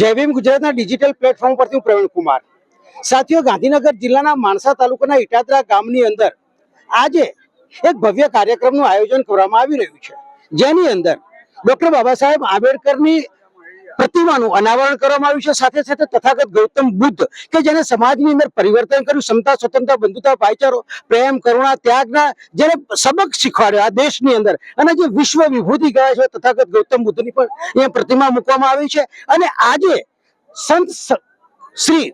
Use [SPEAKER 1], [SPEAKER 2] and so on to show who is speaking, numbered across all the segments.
[SPEAKER 1] જય ગુજરાતના digital platform પરથી હું પ્રવીણ કુમાર. સાથીઓ, ગાંધીનગર જિલ્લાના માણસા તાલુકાના ઇટાદરા ગામની અંદર આજે એક ભવ્ય કાર્યક્રમનું આયોજન કરવામાં આવી રહ્યું છે. જેની અંદર ડોક્ટર બાબા સાહેબ આંબેડકરની પ્રતિમાનું અનાવરણ કરવામાં આવ્યું છે. સાથે સાથે તથાગત ગૌતમ બુદ્ધ કે જેને સમાજની અંદર પરિવર્તન કર્યું ક્ષમતા સ્વતંત્રતા, બંધુતા, ભાઈચારો, પ્રેમ, કરુણા, ત્યાગના જેને સબક શીખવાડ્યો આ દેશની અંદર. અને જે વિશ્વ વિભૂતિ કહેવાય છે, તથાગત ગૌતમ બુદ્ધની પણ અહીંયા પ્રતિમા મૂકવામાં આવી છે. અને આજે સંત શ્રી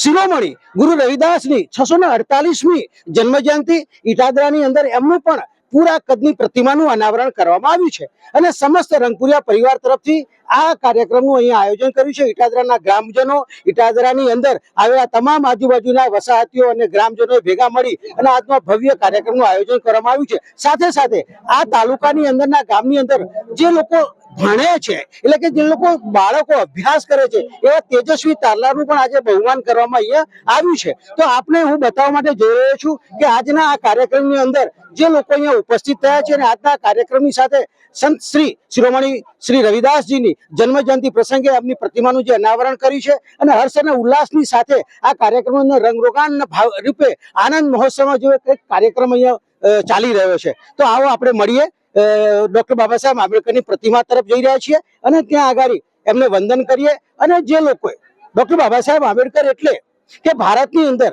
[SPEAKER 1] શિરોમણી ગુરુ રવિદાસની છસો ને અડતાલીસમી જન્મ જયંતિ ઇટાદરાની અંદર એમનું પણ પૂરા કદની પ્રતિમાનું અનાવરણ કરવામાં આવ્યું છે. અને સમસ્ત રંગપુરિયા પરિવાર તરફથી આ કાર્યક્રમનું અહીંયા આયોજન કર્યું છે. ઇટાદરાના ગ્રામજનો, ઇટાદરાની અંદર આવેલા તમામ આજુબાજુના વસાહતીઓ અને ગ્રામજનો ભેગા મળી અને આજનો ભવ્ય કાર્યક્રમનું આયોજન કરવામાં આવ્યું છે. સાથે સાથે આ તાલુકાની અંદરના ગામની અંદર જે લોકો ભણે છે. એટલે કે જે લોકો બાળકો અભ્યાસ કરે છે, એવા તેજસ્વી તારલાનું પણ આજે બહુમાન કરવામાં અહીંયા આવ્યું છે. તો આપને હું બતાવવા માટે જઈ રહ્યો છું કે આજના આ કાર્યક્રમની અંદર જે લોકો અહીંયા ઉપસ્થિત થયા છે અને આજના કાર્યક્રમની સાથે સંત શ્રી શિરોમણી શ્રી રવિદાસજીની જન્મજયંતિ પ્રસંગે એમની પ્રતિમાનું જે અનાવરણ કર્યું છે અને હર્ષ અને ઉલ્લાસની સાથે આ કાર્યક્રમનો રંગરોગાન ભાવ રૂપે આનંદ મહોત્સવમાં જેવો કંઈક કાર્યક્રમ અહીંયા ચાલી રહ્યો છે. તો આવો આપણે મળીએ. ડોક્ટર બાબા સાહેબ આંબેડકરની પ્રતિમા તરફ જઈ રહ્યા છીએ અને ત્યાં આગળ એમને વંદન કરીએ અને જે લોકોએ, ડોક્ટર બાબા સાહેબ આંબેડકર એટલે કે ભારતની અંદર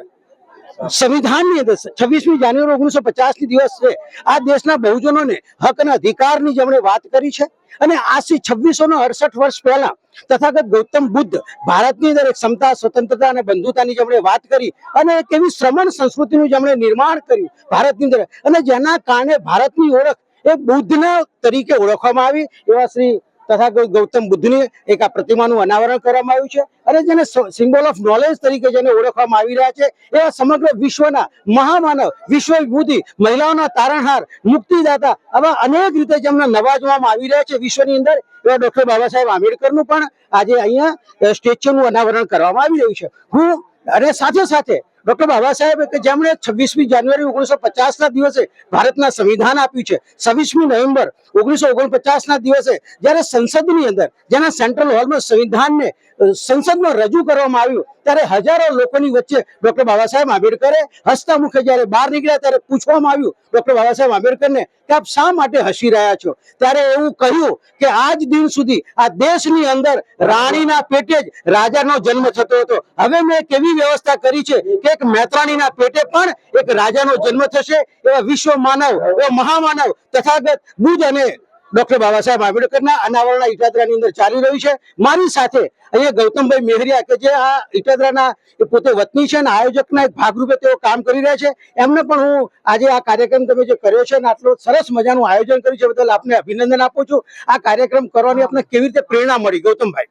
[SPEAKER 1] સંવિધાનની અંદર છવ્વીસમી જાન્યુઆરી ઓગણીસો પચાસની દિવસ છે આ દેશના બહુજનોને હક અને અધિકારની જેમણે વાત કરી છે અને આજથી છવ્વીસો અડસઠ વર્ષ પહેલા તથાગત ગૌતમ બુદ્ધ ભારતની અંદર એક સમતા સ્વતંત્રતા અને બંધુતાની જેમણે વાત કરી અને એક એવી શ્રમણ સંસ્કૃતિનું જેમણે નિર્માણ કર્યું ભારતની અંદર અને જેના કારણે ભારતની ઓળખ એ બુદ્ધના તરીકે ઓળખવામાં આવી એવા શ્રી તથા ગૌતમ બુદ્ધની એક આ પ્રતિમાનું અનાવરણ કરવામાં આવ્યું છે અને જેને સિમ્બોલ ઓફ નોલેજ તરીકે જેને ઓળખવામાં આવી રહ્યા છે એવા સમગ્ર વિશ્વના મહામાનવ વિશ્વ વિભૂતિ મહિલાઓના તારણહાર, મુક્તિદાતા આવા અનેક રીતે જેમને નવાજવામાં આવી રહ્યા છે વિશ્વની અંદર એવા ડોક્ટર બાબા સાહેબ આંબેડકરનું પણ આજે અહીંયા સ્ટેચ્યુનું અનાવરણ કરવામાં આવી રહ્યું છે. હું અને સાથે સાથે ડોક્ટર બાબા સાહેબ કે જેમણે છવ્વીસમી જાન્યુઆરી ઓગણીસો પચાસ ના દિવસે ભારતના સંવિધાન આપ્યું છે, છવ્વીસમી નવેમ્બર ઓગણીસો ઓગણપચાસ ના દિવસે જ્યારે સંસદની અંદર, જેના સેન્ટ્રલ હોલમાં સંવિધાનને સંસદમાં રજૂ કરવામાં આવ્યું, ત્યારે હજારો લોકોની વચ્ચે ડોક્ટર બાબા સાહેબ આંબેડકરે હસતા મુખે જ્યારે બહાર નીકળ્યા ત્યારે પૂછવામાં આવ્યું ડોક્ટર બાબા સાહેબ આંબેડકરને કે આપ શા માટે હસી રહ્યા છો? ત્યારે એવું કહ્યું કે આજ દિન સુધી આ દેશની અંદર રાણીના પેટે જ રાજાનો જન્મ થતો હતો. હવે મેં એક એવી વ્યવસ્થા કરી છે કે એક મહેત્રાણીના પેટે પણ એક રાજાનો જન્મ થશે એવા વિશ્વ માનવ એવા મહામાનવ તથાગત બુદ્ધ અને ડોક્ટર બાબા સાહેબ આંબેડકરના અનાવરણના ઇટાદરાની અંદર ચાલી રહ્યું છે. મારી સાથે અહીંયા ગૌતમભાઈ મેહરિયા કે જે આ ઇટાદરાના પોતે વતની છે અને આયોજકના એક ભાગરૂપે તેઓ કામ કરી રહ્યા છે. એમને પણ હું આજે આ કાર્યક્રમ તમે જે કર્યો છે અને આટલો સરસ મજાનું આયોજન કર્યું છે બદલ આપને અભિનંદન આપું છું. આ કાર્યક્રમ કરવાની આપને કેવી રીતે પ્રેરણા મળી? ગૌતમભાઈ.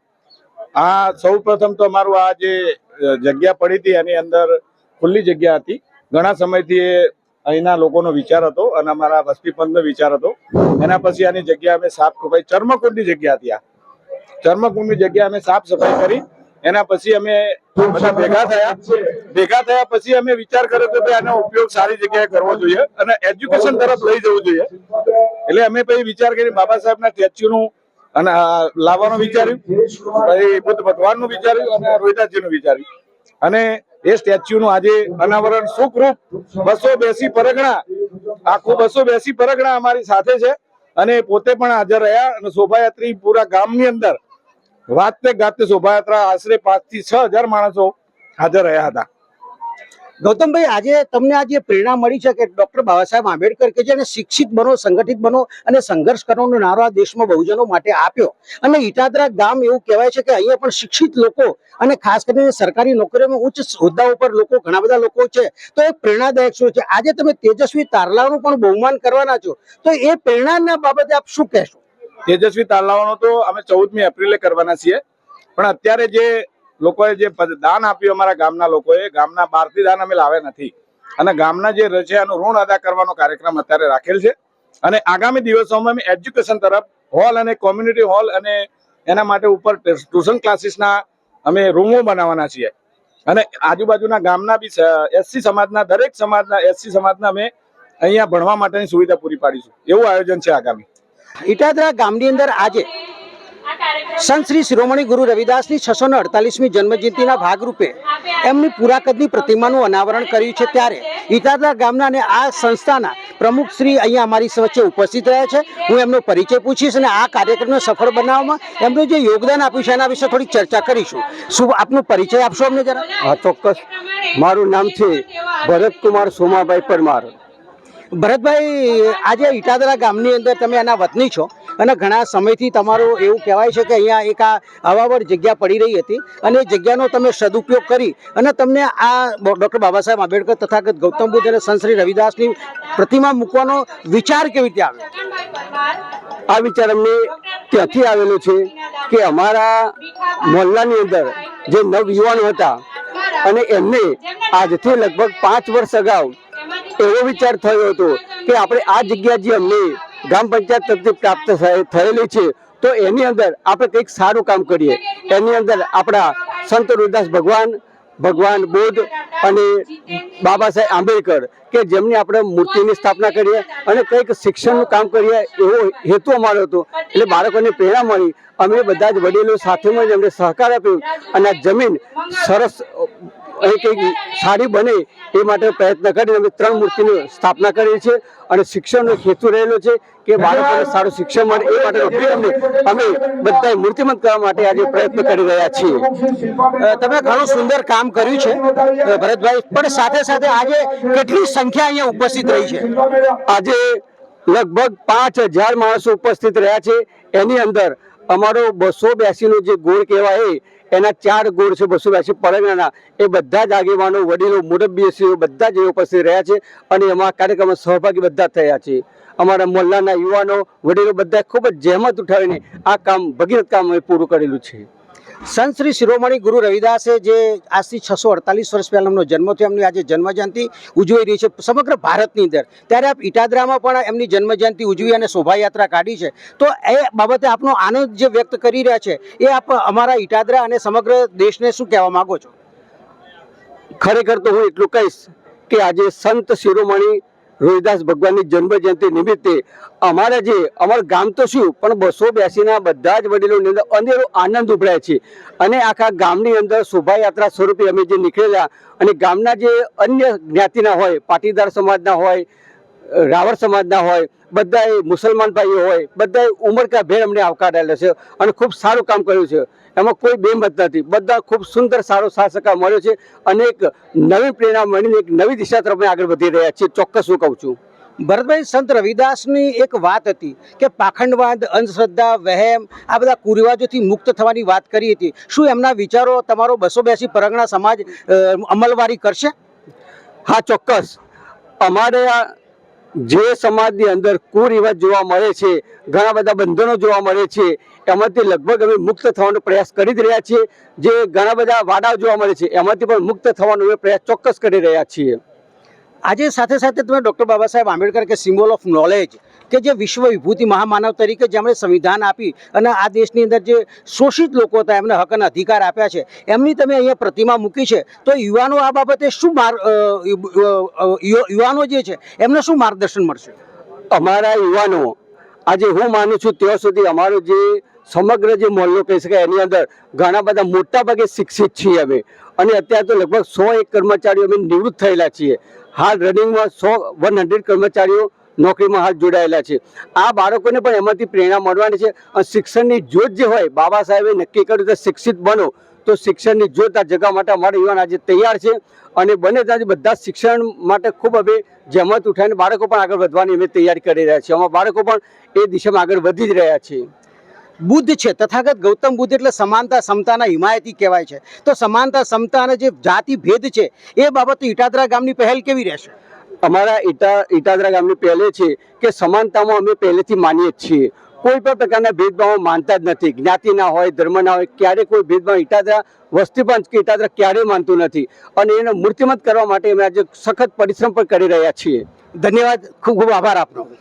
[SPEAKER 2] આ સૌ પ્રથમ તો અમારું આ જે જગ્યા પડી હતી એની અંદર ખુલ્લી જગ્યા હતી. ઘણા સમયથી એ અહીંના લોકોનો વિચાર હતો અને અમારા વસ્તી વિચાર હતો. એના પછી આની જગ્યા અમે સાફ સફાઈ, ચર્મકુંડની જગ્યા હતી આ. ચર્મકુંડની જગ્યા અમે સાફ સફાઈ કરી. એના પછી અમે બધા ભેગા થયા. ભેગા થયા પછી અમે વિચાર કર્યો કે ભાઈ આનો ઉપયોગ સારી જગ્યાએ કરવો જોઈએ અને એજ્યુકેશન તરફ લઈ જવું જોઈએ. એટલે અમે પછી વિચાર કરી બાબા સાહેબના સ્ટેચ્યુનું અને લાવવાનું વિચાર્યું. પછી બુદ્ધ ભગવાનનું વિચાર્યું અને રોહિદાસજીનું વિચાર્યું. અને એ સ્ટેચ્યુનું આજે અનાવરણ સુખરૂપ બસો બેસી પરગણા, આખું બસો બેસી પરગણા અમારી સાથે છે. અને પોતે પણ હાજર રહ્યા અને શોભાયાત્રી પૂરા ગામની અંદર. વાતે ગાતે શોભાયાત્રા આશરે પાંચથી છ હજાર માણસો હાજર રહ્યા હતા.
[SPEAKER 1] ગૌતમભાઈ, આજે તમને આ જે પ્રેરણા મળી છે કે ડોક્ટર બાબા સાહેબ આંબેડકર કે જેને શિક્ષિત બનો, સંગઠિત બનો અને સંઘર્ષ કરવાનો નારો આ દેશમાં બહુજનો માટે આપ્યો. અને ઇટાદરા ગામ એવું કહેવાય છે કે અહીંયા પણ શિક્ષિત લોકો અને ખાસ કરીને સરકારી નોકરીઓમાં ઉચ્ચ હોદ્દા ઉપર લોકો, ઘણા બધા લોકો છે. તો એ પ્રેરણાદાયક શું છે? આજે તમે તેજસ્વી તારલાઓનું પણ બહુમાન કરવાના છો. તો એ પ્રેરણાના બાબતે આપ શું કહેશો?
[SPEAKER 2] તેજસ્વી તારલાવાનો તો અમે ચૌદમી એપ્રિલે કરવાના છીએ. પણ અત્યારે જે લોકોએ જે દાન આપ્યું અમારા ગામના લોકોએ, ગામના બહારથી દાન અમે લાવ્યા નથી. અને ગામના જે છે ઋણ અદા કરવાનો કાર્યક્રમ અત્યારે રાખેલ છે. અને આગામી દિવસોમાં અમે એજ્યુકેશન તરફ હોલ અને કોમ્યુનિટી હોલ અને એના માટે ઉપર ટ્યુશન ક્લાસીસના અમે રૂમો બનાવવાના છીએ. અને આજુબાજુના ગામના બી એસસી સમાજના, દરેક સમાજના, એસસી સમાજના અમે અહીંયા ભણવા માટેની સુવિધા પૂરી પાડીશું. એવું આયોજન છે આગામી.
[SPEAKER 1] ઇટાદરા ગામની અંદર આજે સંત શ્રી શિરોમણી ગુરુ રવિદાસની છસો ને અડતાલીસમી જન્મજયંતિના ભાગરૂપે એમની પુરાકદની પ્રતિમાનું અનાવરણ કર્યું છે ત્યારે ઇટાદરા ગામના અને આ સંસ્થાના પ્રમુખ શ્રી અહીંયા અમારી વચ્ચે ઉપસ્થિત રહ્યા છે. હું એમનો પરિચય પૂછીશ અને આ કાર્યક્રમને સફળ બનાવવામાં એમનું જે યોગદાન આપ્યું છે એના વિશે થોડી ચર્ચા કરીશું. શું આપનો પરિચય આપશો અમને જરા?
[SPEAKER 3] હા ચોક્કસ. મારું નામ છે ભરતકુમાર સોમાભાઈ પરમાર.
[SPEAKER 1] ભરતભાઈ આજે ઇટાદરા ગામની અંદર તમે એના વતની છો. અને ઘણા સમયથી તમારું એવું કહેવાય છે કે અહીંયા એક આ હવાવર જગ્યા પડી રહી હતી અને એ જગ્યાનો તમે સદુપયોગ કરી અને તમને આ ડૉક્ટર બાબા સાહેબ આંબેડકર તથાગત ગૌતમ બુદ્ધ અને સંત શ્રી રવિદાસની પ્રતિમા મૂકવાનો વિચાર કેવી રીતે આવ્યો?
[SPEAKER 3] આ વિચાર અમને ત્યાંથી આવેલો છે કે અમારા મોહલ્લાની અંદર જે નવયુવાનો હતા અને એમને આજથી લગભગ પાંચ વર્ષ અગાઉ એવો વિચાર થયો હતો કે આપણે આ જગ્યા જે અમને ગ્રામ પંચાયત તરફથી પ્રાપ્ત થયે- થયેલી છે. તો એની અંદર આપણે કંઈક સારું કામ કરીએ. એની અંદર આપણા સંત રોહિદાસ ભગવાન ભગવાન બુદ્ધ અને બાબા સાહેબ આંબેડકર કે જેમની આપણે મૂર્તિની સ્થાપના કરીએ અને કંઈક શિક્ષણનું કામ કરીએ એવો હેતુ અમારો હતો. એટલે બાળકોને પ્રેરણા મળી. અમે બધા જ વડીલો સાથે મળીને અમને સહકાર આપ્યો અને આ જમીન સરસ અહીં કંઈક સારી બને એ માટે પ્રયત્ન કરીને અમે ત્રણ મૂર્તિની સ્થાપના કરી છે અને શિક્ષણનો હેતુ રહેલો છે કે બાળકોને સારું શિક્ષણ મળે એ માટે અભિગમને અમે બધાએ મૂર્તિમંત કરવા માટે આજે પ્રયત્ન કરી રહ્યા છીએ.
[SPEAKER 1] તમે ઘણું સુંદર કામ કર્યું છે ભરતભાઈ, પણ સાથે સાથે આજે કેટલી સંખ્યા અહીંયા ઉપસ્થિત રહી છે?
[SPEAKER 3] આજે લગભગ પાંચ હજાર માણસો ઉપસ્થિત રહ્યા છે. એની અંદર અમારો બસો બ્યાસીનો જે ગોળ કહેવાય એના ચાર ગોળ છે, બસો બ્યાસી પરગણાના એ બધા જ આગેવાનો વડીલો મુરબ્બીઓ બધા જ ઉપસ્થિત રહ્યા છે અને એમાં કાર્યક્રમમાં સહભાગી બધા થયા છે. અમારા મોહલ્લાના યુવાનો, વડીલો બધા ખૂબ જ જહેમત ઉઠાવીને આ કામ ભગીરથ કામ પૂરું કરેલું છે.
[SPEAKER 1] સંત શ્રી શિરોમણી ગુરુ રવિદાસે જે આજથી છસો અડતાલીસ વર્ષ પહેલાં એમનો જન્મ થયો, એમની આજે જન્મજયંતિ ઉજવાઈ રહી છે સમગ્ર ભારતની અંદર. ત્યારે આપ ઇટાદરામાં પણ એમની જન્મજયંતિ ઉજવી અને શોભાયાત્રા કાઢી છે. તો એ બાબતે આપનો આનંદ જે વ્યક્ત કરી રહ્યા છે, એ આપ અમારા ઇટાદરા અને સમગ્ર દેશને શું કહેવા માંગો છો?
[SPEAKER 3] ખરેખર તો હું એટલું કહીશ કે આજે સંત શિરોમણી રોહિદાસ ભગવાનની જન્મ જયંતિ નિમિત્તે અમારા જે અમારું ગામ તો શું, પણ બસો બેસીના બધા જ વડીલોની અંદર અનેરો આનંદ ઉભરાય છે. અને આખા ગામની અંદર શોભાયાત્રા સ્વરૂપે અમે જે નીકળેલા અને ગામના જે અન્ય જ્ઞાતિના હોય, પાટીદાર સમાજના હોય, રાવળ સમાજના હોય, બધાએ મુસલમાન ભાઈઓ હોય, બધાએ ઉમરકા ભેર અમને આવકારેલા છે અને ખૂબ સારું કામ કર્યું છે. એમાં કોઈ બેમત નથી. બધા ખૂબ સુંદર સારો સાથ મળ્યો છે અને એક નવી પ્રેરણા મળીને એક નવી દિશા તરફ આગળ વધી રહ્યા છીએ. ચોક્કસ હું કહું છું.
[SPEAKER 1] ભરતભાઈ, સંત રવિદાસની એક વાત હતી કે પાખંડવાદ, અંધશ્રદ્ધા, વહેમ આ બધા કુરિવાજોથી મુક્ત થવાની વાત કરી હતી. શું એમના વિચારો તમારો બસો બેસી પરગણા સમાજ અમલવારી કરશે?
[SPEAKER 3] હા, ચોક્કસ. અમારે આ જે સમાજની અંદર કુરિવાજ જોવા મળે છે, ઘણા બધા બંધનો જોવા મળે છે, એમાંથી લગભગ અમે મુક્ત થવાનો પ્રયાસ કરી જ રહ્યા છીએ. જે ઘણા બધા વાડાઓ જોવા મળે છે, એમાંથી પણ મુક્ત થવાનો અમે પ્રયાસ ચોક્કસ કરી રહ્યા છીએ.
[SPEAKER 1] આજે સાથે સાથે તમે ડૉક્ટર બાબા સાહેબ આંબેડકર કે સિમ્બોલ ઓફ નોલેજ કે જે વિશ્વ વિભૂતિ મહામાનવ તરીકે જેમણે સંવિધાન આપી અને આ દેશની અંદર જે શોષિત લોકો હતા, એમને હક અને અધિકાર આપ્યા છે, એમની તમે અહીંયા પ્રતિમા મૂકી છે, તો યુવાનો આ બાબતે શું માર યુ- યુવાનો જે છે, એમને શું માર્ગદર્શન મળશે?
[SPEAKER 3] અમારા યુવાનો, આજે હું માનું છું ત્યાં સુધી અમારો જે સમગ્ર જે મોહલ્લો કહી શકાય, એની અંદર ઘણા બધા મોટા ભાગે શિક્ષિત છીએ અમે. અને અત્યારે તો લગભગ સો એક કર્મચારીઓ અમે નિવૃત્ત થયેલા છીએ. હાલ રનિંગમાં સો વન હંડ્રેડ કર્મચારીઓ નોકરીમાં હાથ જોડાયેલા છે. આ બાળકોને પણ એમાંથી પ્રેરણા મળવાની છે અને શિક્ષણની જ્યોત જે હોય, બાબા સાહેબે નક્કી કર્યું કે શિક્ષિત બનો, તો શિક્ષણની જ્યોત આ જગા માટે અમારા યુવાન આજે તૈયાર છે અને બને ત્યાં બધા શિક્ષણ માટે ખૂબ અમે જહેમત ઉઠાવીને બાળકો પણ આગળ વધવાની અમે તૈયારી કરી રહ્યા છીએ. અમારા બાળકો પણ એ દિશામાં આગળ વધી જ રહ્યા છે.
[SPEAKER 1] બુદ્ધ છે, તથાગત ગૌતમ બુદ્ધ એટલે સમાનતા, સમતાના હિમાયતી કહેવાય છે. તો સમાનતા સમતા અને જે જાતિ ભેદ છે, એ બાબતે ઇટાદરા ગામની પહેલ કેવી રહેશે?
[SPEAKER 3] અમારા ઈટા ઈટાદરા ગામની પહેલે છે કે સમાનતામાં અમે પહેલેથી માનીએ જ છીએ. કોઈ પણ પ્રકારના ભેદભાવ માનતા જ નથી. જ્ઞાતિના હોય ધર્મના હોય ક્યારે કોઈ ભેદભાવ ઈટાદરા વસ્તી પંચ કે ઈટાદરા ક્યારેય માનતું નથી. અને એને મૂર્તિમંત કરવા માટે અમે આજે સખત પરિશ્રમ પણ કરી રહ્યા છીએ.
[SPEAKER 1] ધન્યવાદ. ખૂબ ખૂબ આભાર આપનો.